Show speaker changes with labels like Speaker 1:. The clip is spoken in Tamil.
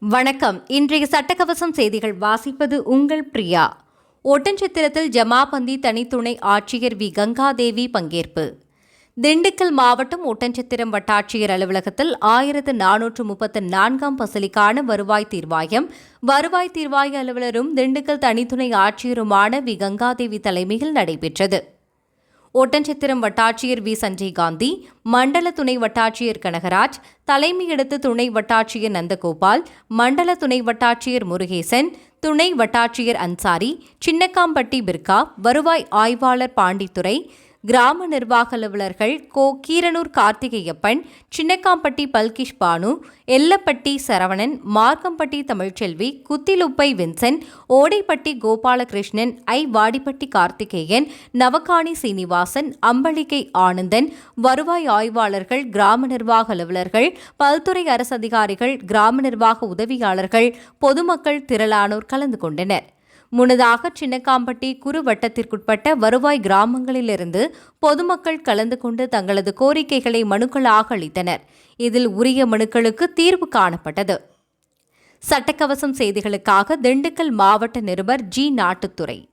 Speaker 1: வணக்கம். இன்றைய சட்டக்கவசம் செய்திகள் வாசிப்பது உங்கள் பிரியா. ஒட்டன்சத்திரத்தில் ஜமாபந்தி தனித்துணை ஆட்சியர் வி. கங்காதேவி பங்கேற்பு. திண்டுக்கல் மாவட்டம் ஒட்டன்சத்திரம் வட்டாட்சியர் அலுவலகத்தில் ஆயிரத்து நானூற்று முப்பத்து நான்காம் பசலிக்கான வருவாய் தீர்வாயம் வருவாய் தீர்வாய அலுவலரும் திண்டுக்கல் தனித்துணை ஆட்சியருமான வி. கங்காதேவி தலைமையில் நடைபெற்றது. ஒட்டன்சத்திரம் வட்டாட்சியர் வி. சஞ்சய் காந்தி மண்டல துணை வட்டாட்சியர் கனகராஜ் தலைமையெடுத்து துணை வட்டாட்சியர் நந்தகோபால் மண்டல துணை வட்டாட்சியர் முருகேசன் துணை வட்டாட்சியர் அன்சாரி சின்னக்காம்பட்டி பிர்கா வருவாய் ஆய்வாளர் பாண்டித்துறை கிராம நிர்வாக அலுவலர்கள் கோ கீரனூர் கார்த்திகேயப்பன் சின்னக்காம்பட்டி பல்கிஷ் பானு எல்லப்பட்டி சரவணன் மார்க்கம்பட்டி தமிழ்ச்செல்வி குத்திலுப்பை வின்சென்ட் ஓடைப்பட்டி கோபாலகிருஷ்ணன் ஐ வாடிப்பட்டி கார்த்திகேயன் நவகாணி சீனிவாசன் அம்பளிகை ஆனந்தன் வருவாய் ஆய்வாளர்கள் கிராம நிர்வாக அலுவலர்கள் பல்துறை அரசு அதிகாரிகள் கிராம நிர்வாக உதவியாளர்கள் பொதுமக்கள் திரளானோர் கலந்து கொண்டனர். முன்னதாக சின்னக்காம்பட்டி குறு வட்டத்திற்குட்பட்ட வருவாய் கிராமங்களிலிருந்து பொதுமக்கள் கலந்து கொண்டு தங்களது கோரிக்கைகளை மனுக்களாக அளித்தனர். இதில் உரிய மனுக்களுக்கு தீர்வு காணப்பட்டது. சட்டக்கவசம் செய்திகளுக்காக திண்டுக்கல் மாவட்ட நிருபர் ஜி. நாட்டுத்துறை.